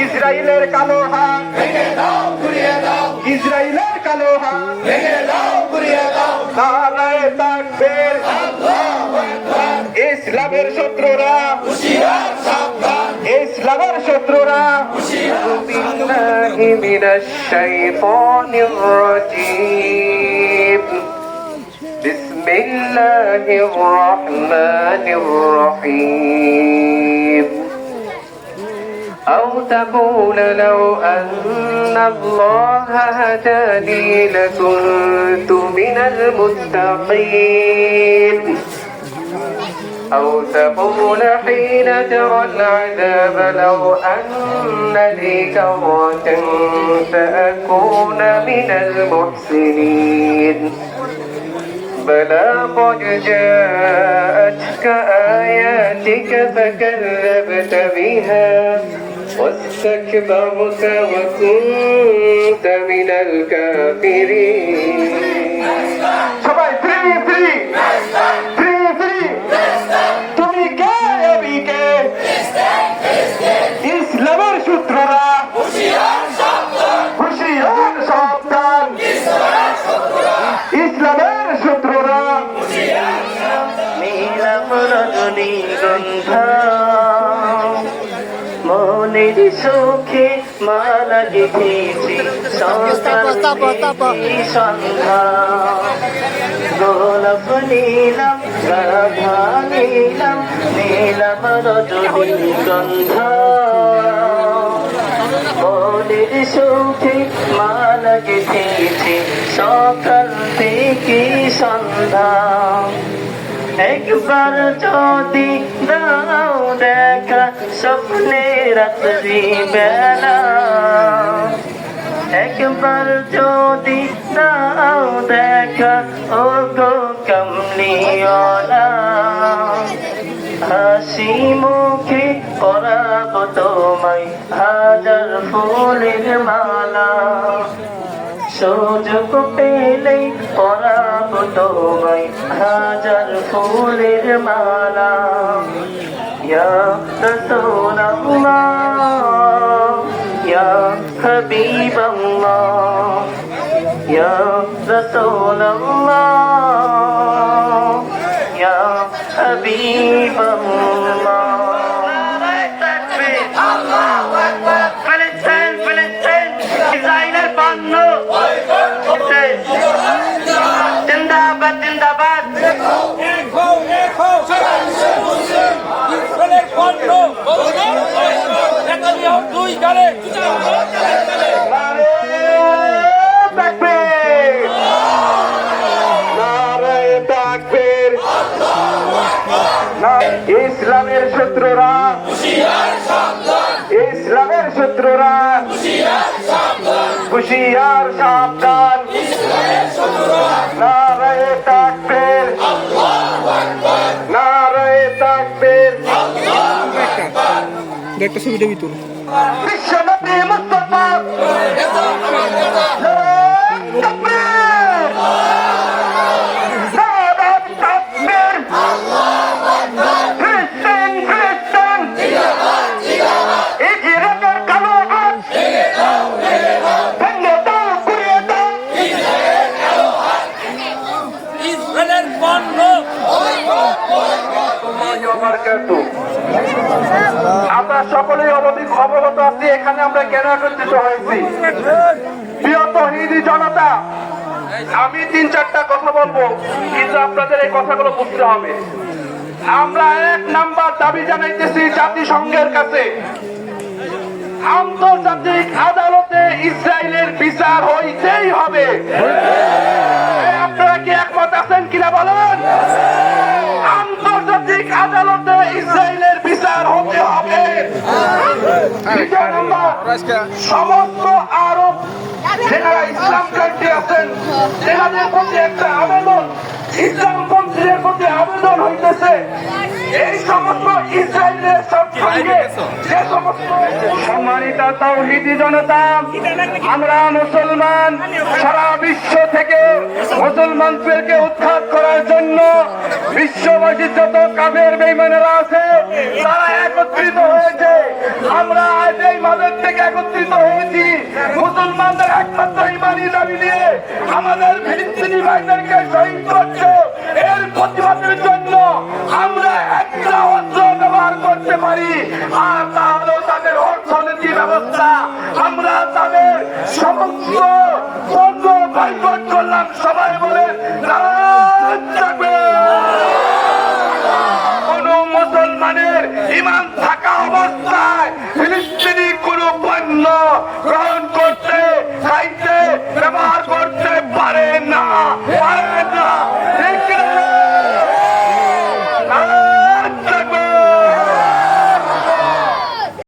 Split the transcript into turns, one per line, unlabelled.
ইসরায়েলের কালো হাত ভেঙে দাও ঘুরিয়ে দাও ইসরায়েলের কালো হাত ভেঙে দাও ঘুরিয়ে দাও ইসলামের শত্রুরা ইসলামের শত্রুরা بالله من الشيطان الرجيم بسم الله الرحمن الرحيم أو تقول لو أن الله هداني لكنت من المتقين أو تقول حين ترى العذاب لو أن لي كرة سأكون من المحسنين. بلى قد جاءتك آياتك فكذبت بها. واستكبرت وكنت من الكافرين.
সুখে মালা গেঁথেছি সন্ধ্যা গোলাপ নীলম রাধা নীলম নীলম রজনীগন্ধা মনের সুখে মালা গেঁথেছি সকাল থেকে সন্ধ্যা। একবার যদি দেখা স্বপ্নে রাত্রি বেলা। একবার যদি দাও দেখা ও গো কমলিওলা হাসি মুখে পরাব তোমায় হাজার ফুলের মালা। সুযোগ পেলেই পরাব তোমায় হাজার ফুলের মালা। ইয়া রাসূলুল্লাহ ইয়া হাবিবাল্লাহ ইয়া রাসূলুল্লাহ ইয়া হাবিবাল্লাহ ফিলিস্তিন ফিলিস্তিন ইসরায়েলের পণ্য জিন্দাবাদ
ইসলামের শত্রুরা। ইসলামের শত্রুরা। হুশিয়ার সাবধান। নারায়ে তাকবীর। নারায়ে তাকবীর।
একটা ছবিটা ভিতরে
বিশ্বনবী মুস্তাফা। আমরা সকলেই অবধিক অবগত আছি এখানে আমরা কেন একত্রিত হয়েছি? প্রিয় তহিদি জনতা, আমি তিন চারটা কথা বলব, কিন্তু আপনাদের এই কথাগুলো বুঝতে হবে। আমরা এক নাম্বার দাবি জানাইতেছি জাতিসংঘের কাছে। আন্তর্জাতিক আদালতে ইসরায়েলের বিচার হইতেই হবে। আপনারা কি একমত আছেন কিনা বলেন? ইসরায়েলের বিচার হতে হবে। সমস্ত আরব যারা ইসলাম কান্ট্রি আছেন। সেখানে প্রতি একটা আবেদন ইসলামপন্থী ফিলিস্তিনের আবেদন হইতেছে। এই সমস্ত ইসরায়েলের সঙ্গে যে সমস্ত সম্মানিত তাওহিদি জনতা, আমরা মুসলমান সারা বিশ্ব থেকে মুসলমানদেরকে উদ্ধার করার জন্য বিশ্ববাসীর যত কামের বেইমানেরা আছে, তারা একত্রিত হয়েছে। আমরা আজ এই মাদের থেকে একত্রিত হয়েছি। মুসলমানদের একমাত্র ইমানি দাবি নিয়ে আমাদের ফিলিস্তিনি ভাইদেরকে শহীদ করছে। প্রতিবাদের জন্য আমরা একটা অস্ত্র ব্যবহার করতে পারি। আর তা হলো তাদের অর্থনীতি ব্যবস্থা, আমরা তাদের সমস্ত করলাম। সবাই বলে